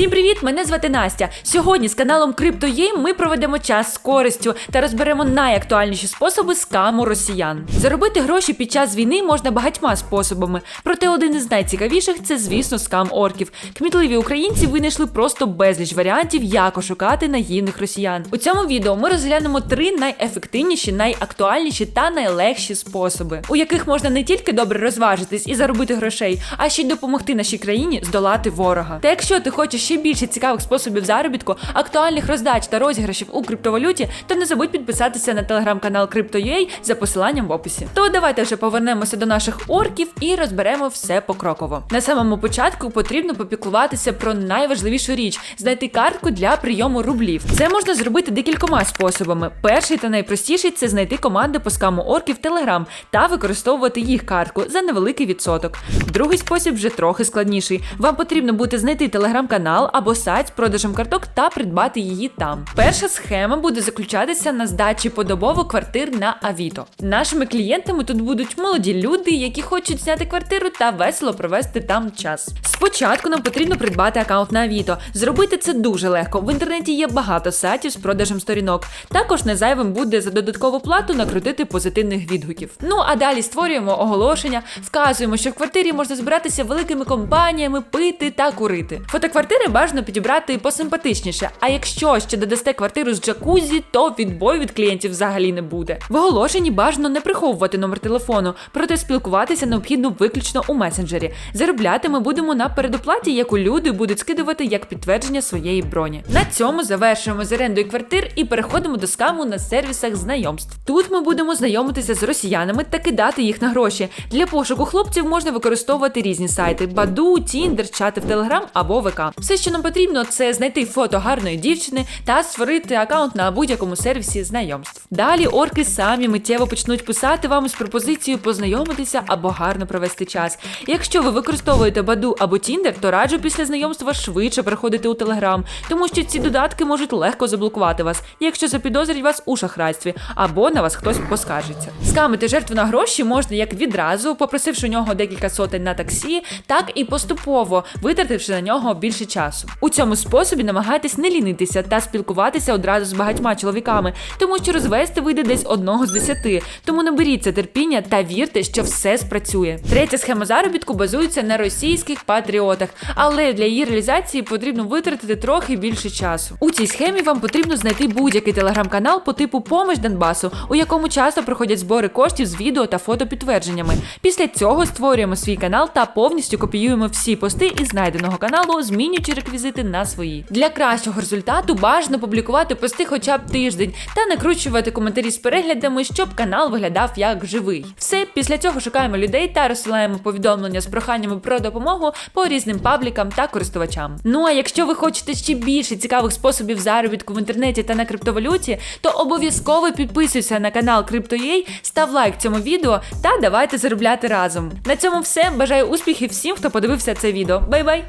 Всім привіт! Мене звати Настя. Сьогодні з каналом CryptoYay ми проведемо час з користю та розберемо найактуальніші способи скаму росіян. Заробити гроші під час війни можна багатьма способами, проте один із найцікавіших це, звісно, скам орків. Кмітливі українці винайшли просто безліч варіантів, як ошукати наївних росіян. У цьому відео ми розглянемо три найефективніші, найактуальніші та найлегші способи, у яких можна не тільки добре розважитись і заробити грошей, а ще й допомогти нашій країні здолати ворога. Та якщо ти хочеш ще більше цікавих способів заробітку, актуальних роздач та розіграшів у криптовалюті, то не забудь підписатися на телеграм-канал Crypto.ua за посиланням в описі. То давайте вже повернемося до наших орків і розберемо все покроково. На самому початку потрібно попіклуватися про найважливішу річ знайти картку для прийому рублів. Це можна зробити декількома способами. Перший та найпростіший це знайти команди по скаму орків Telegram та використовувати їх картку за невеликий відсоток. Другий спосіб вже трохи складніший. Вам потрібно буде знайти телеграм-канал або сайт з продажем карток та придбати її там. Перша схема буде заключатися на здачі подобово квартир на Авіто. Нашими клієнтами тут будуть молоді люди, які хочуть зняти квартиру та весело провести там час. Спочатку нам потрібно придбати аккаунт на Авіто. Зробити це дуже легко. В інтернеті є багато сайтів з продажем сторінок. Також не зайвим буде за додаткову плату накрутити позитивних відгуків. Ну а далі створюємо оголошення, вказуємо, що в квартирі можна збиратися великими компаніями, пити та курити. Фотоквартири бажано підібрати посимпатичніше. А якщо ще додасте квартиру з джакузі, то відбою від клієнтів взагалі не буде. В оголошенні бажано не приховувати номер телефону, проте спілкуватися необхідно виключно у месенджері. Заробляти ми будемо на передоплаті, яку люди будуть скидувати як підтвердження своєї броні. На цьому завершуємо з орендою квартир і переходимо до скаму на сервісах знайомств. Тут ми будемо знайомитися з росіянами та кидати їх на гроші. Для пошуку хлопців можна використовувати різні сайти: Баду, Тіндер, чати в Телеграм або ВК. Все, що нам потрібно, це знайти фото гарної дівчини та створити аккаунт на будь-якому сервісі знайомств. Далі орки самі миттєво почнуть писати вам з пропозицією познайомитися або гарно провести час. Якщо ви використовуєте Баду або Тіндер, то раджу після знайомства швидше переходити у Телеграм, тому що ці додатки можуть легко заблокувати вас, якщо запідозрять вас у шахрайстві або на вас хтось поскаржиться. Скамити жертву на гроші можна як відразу, попросивши у нього декілька сотень на таксі, так і поступово, витративши на нього більше часу. У цьому способі намагайтесь не лінитися та спілкуватися одразу з багатьма чоловіками, тому що розвести вийде десь одного з десяти. Тому наберіться терпіння та вірте, що все спрацює. Третя схема заробітку базується на російських патріотах, але для її реалізації потрібно витратити трохи більше часу. У цій схемі вам потрібно знайти будь-який телеграм-канал по типу Помощ Донбасу, у якому часто проходять збори коштів з відео та фотопідтвердженнями. Після цього створюємо свій канал та повністю копіюємо всі пости із знайденого каналу, змінюючи реквізити на свої. Для кращого результату бажано публікувати пости хоча б тиждень та накручувати коментарі з переглядами, щоб канал виглядав як живий. Все після цього шукаємо людей та розсилаємо повідомлення з проханнями про допомогу по різним паблікам та користувачам. Ну а якщо ви хочете ще більше цікавих способів заробітку в інтернеті та на криптовалюті, то обов'язково підписуйся на канал CryptoYay, став лайк цьому відео та давайте заробляти разом. На цьому все. Бажаю успіхів всім, хто подивився це відео. Бай-бай!